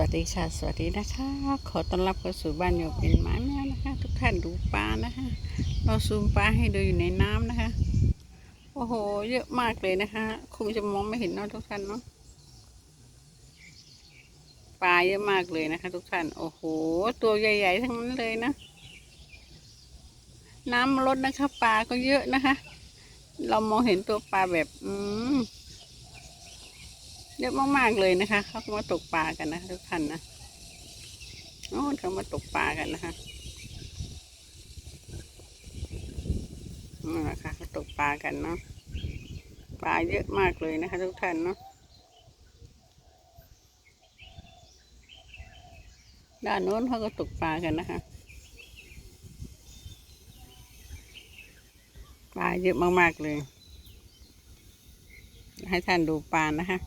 วัสดีค่ะ สวัสดีนะคะ ขอต้อนรับเข้าสู่บ้านโยเป็นหมาแมวนะคะ ทุกท่านดูปลานะคะ เราซูมปลาให้ดูอยู่ในน้ำนะคะ โอ้โห เยอะมากเลยนะคะ คงจะมองไม่เห็นเนาะทุกท่านเนาะ ปลาเยอะมากเลยนะคะ ทุกท่าน โอ้โห ตัวใหญ่ ๆ ทั้งนั้นเลยนะ น้ำลดนะคะ ปลาก็เยอะนะคะ เรามองเห็นตัวปลาแบบ อืม เยอะมากๆเลยนะคะ เขาก็มาตกปลากันนะทุกท่านนะโอ้เขามาตกปลากันนะคะนี่นแหละค่ะเขาตกปลากันเนาะปลาเยอะมากเลยนะคะ ทุกท่านเนาะด้านโน้นเขาก็ตกปลากันนะคะปลาเยอะมากๆเลย ให้ท่านดูปลานะคะ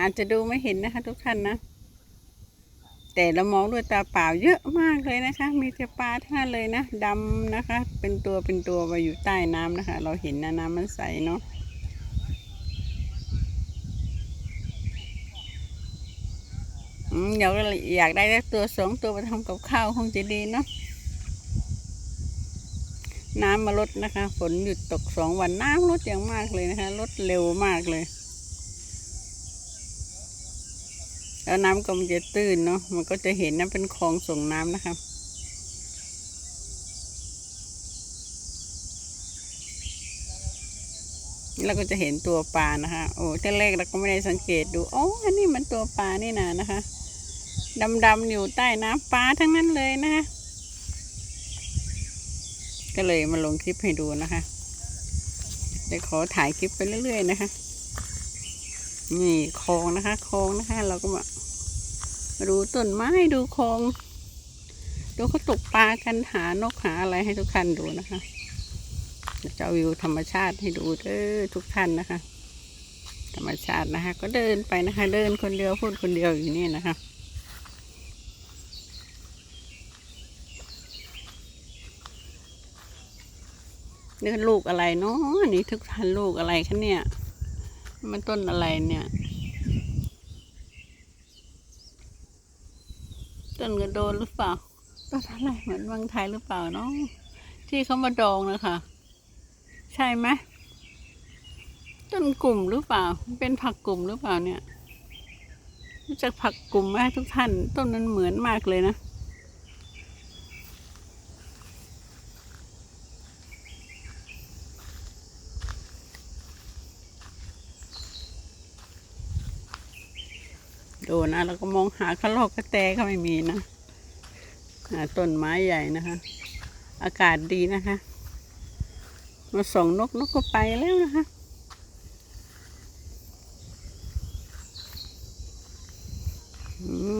อาจจะดูไม่เห็นนะคะทุกท่านนะ แต่เรามองด้วยตาเปล่าเยอะมากเลยนะคะ มีแต่ปลาทั้งนั้นเลยนะดำนะคะ เป็นตัวเป็นตัวมาอยู่ใต้น้ำนะคะ เราเห็นนะน้ำมันใสเนาะอืมเดี๋ยวอยากได้ตัวสองตัวมาทำกับข้าวคงจะดีเนาะน้ำมาลดนะคะ ฝนหยุดตกสองวันน้ำลดอย่างมากเลยนะคะลดเร็วมากเลย แล้วน้ำก็มันจะตื้นเนาะ มันก็จะเห็นนะเป็นคลองส่งน้ำนะคะเราก็จะเห็นตัวปลานะคะ โอ้ที่แรกเราก็ไม่ได้สังเกตดูโอ้อันนี้มันตัวปลานี่นานะคะดำๆอยู่ใต้น้ำปลาทั้งนั้นเลยนะคะก็เลยมาลงคลิปให้ดูนะคะจะขอถ่ายคลิปไปเรื่อย ๆ นะคะ นี่คลองนะคะคลองนะคะ เราก็มาดูต้นไม้ดูคลอง ดูเขาตกปลากันหานกหาอะไรให้ทุกท่านดูนะคะจะเอาวิวธรรมชาติให้ดูเด้อทุกท่านนะคะ ธรรมชาตินะคะ ก็เดินไปนะคะ เดินคนเดียวพูดคนเดียวอยู่นี่นะคะนี่ลูกอะไรเนาะนี่ทุกท่านลูกอะไรคะเนี่ย มันต้นอะไรเนี่ย ต้นกระโดนหรือเปล่า ต้นอะไรเหมือนเมืองไทยหรือเปล่าเนาะที่เขามาดองนะคะ ใช่ไหมต้นกลุ่มหรือเปล่า เป็นผักกลุ่มหรือเปล่าเนี่ยรู้จักผักกลุ่มไหมทุกท่าน ต้นนั้นเหมือนมากเลยนะ ดูนะเราก็มองหากระรอกกระแตก็ไม่มีนะต้นไม้ใหญ่นะคะ อากาศดีนะคะ มาส่องนกนกก็ไปแล้วนะคะ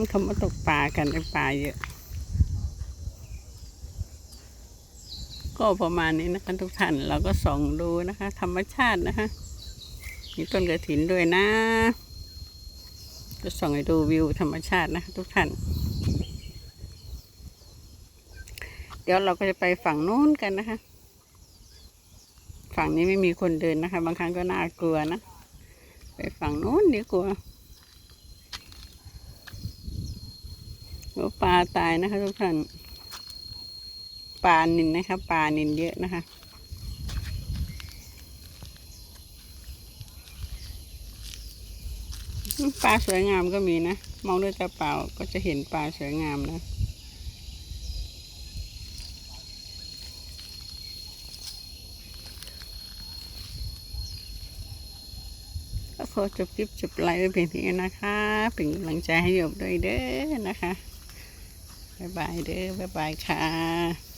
เขามาตกปลากันในป่าเยอะ ก็ประมาณนี้นะคะทุกท่านเราก็ส่องดูนะคะ ธรรมชาตินะคะ มีต้นกระถินด้วยนะ จะส่องให้ดูวิวธรรมชาตินะคะทุกท่าน เดี๋ยวเราก็จะไปฝั่งโน้นกันนะคะ ฝั่งนี้ไม่มีคนเดินนะคะ บางครั้งก็น่ากลัวนะ ไปฝั่งโน้นดีกว่าโอ้ปลาตายนะคะทุกท่าน ปลานินนะคะ ปลานินเยอะนะคะ ปลาสวยงามก็มีนะ มองด้วยตาเปล่าก็จะเห็นปลาสวยงามนะก็ขอจบคลิปจบไลฟ์เพียงเท่านี้นะคะ เป็นกำลังใจให้โยบด้วยเด้อนะคะ บ๊ายบายเด้อ บ๊ายบายค่ะ